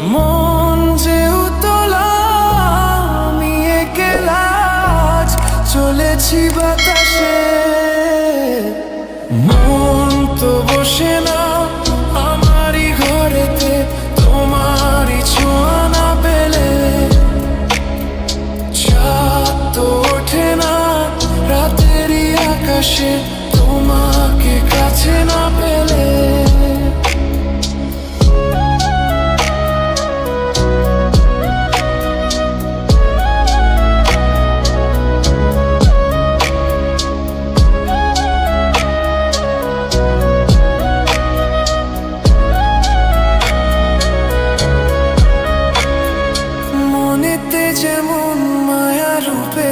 মন যে আমি একেলাজ চলেছি বাতাসে। মন তো বসে না, আমারই ঘরেতে, তোমারই ছোঁয়া না পেলে। না, রাতেরই আকাশে, তোমাকে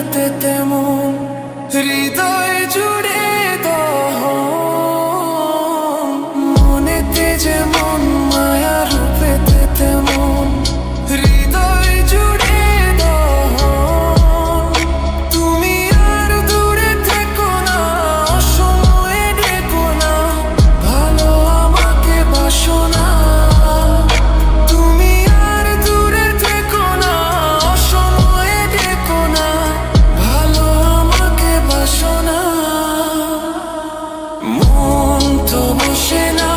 てても Тишина